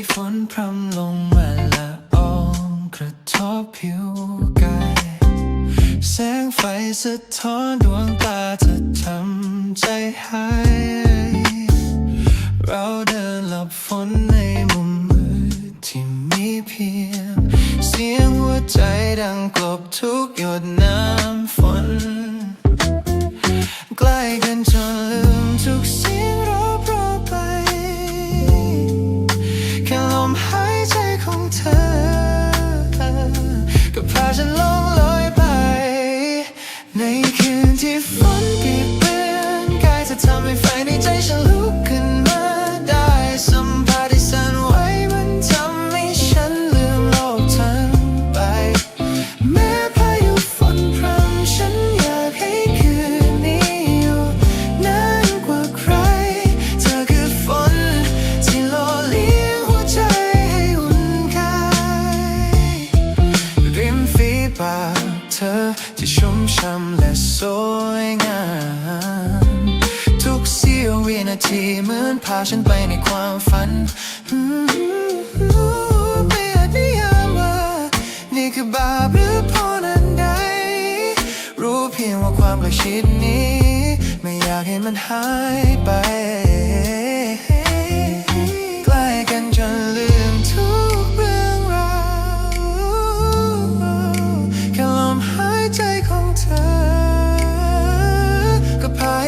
ีฝนพรำลงมาละอองกระทบผิวกายแสงไฟสะท้อนดวงตาจะทำใจหาย เราเดินหลับฝนในมุมมืดที่มีเพียง เสียงหัวใจดังกลบทุกหยดน้ำ ที่ชุ่มช่ำและสวยงามทุกเสี้ยววินาทีเหมือนพาฉันไปในความฝันไม่อาจนิยามว่านี่คือบาปหรือพอนั้นใด รู้เพียงว่าความใกล้ชิดนี้ ไม่อยากให้มันหายไป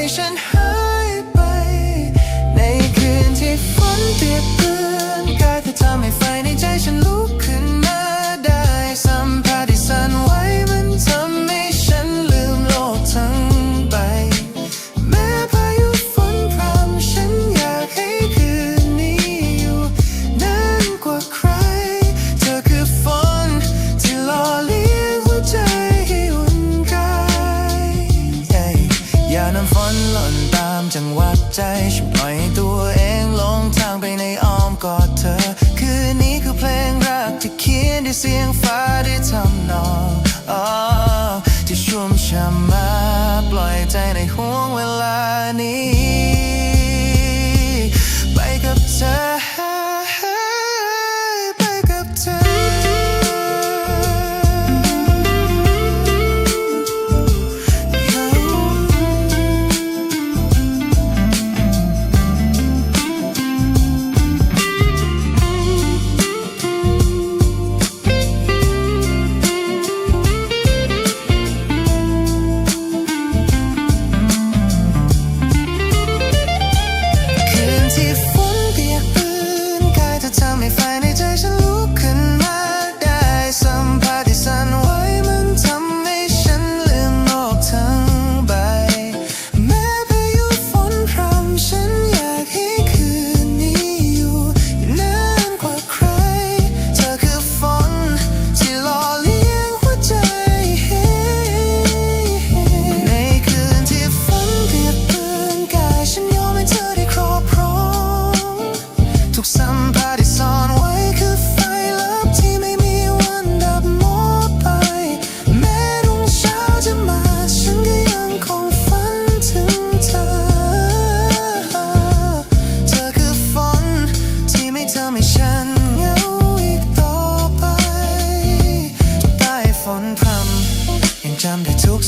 ให้ฉันหายไป ในคืนที่ฝนเปียก จังหวัดใจฉันปล่อยตัวเองลงทางไปในอ้อมกอดเธอ คืนนี้คือเพลงรักที่เขียนด้วยเสียงฟ้าด้วยทำนองที่ชุ่มช่ำมาปล่อยใจในห่วงเวลานี้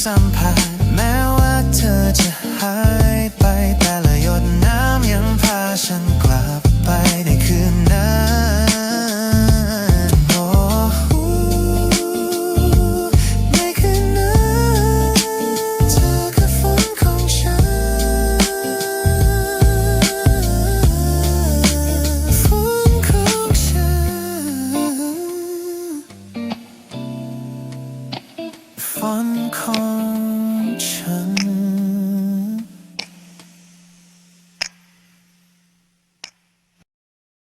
三排。天空。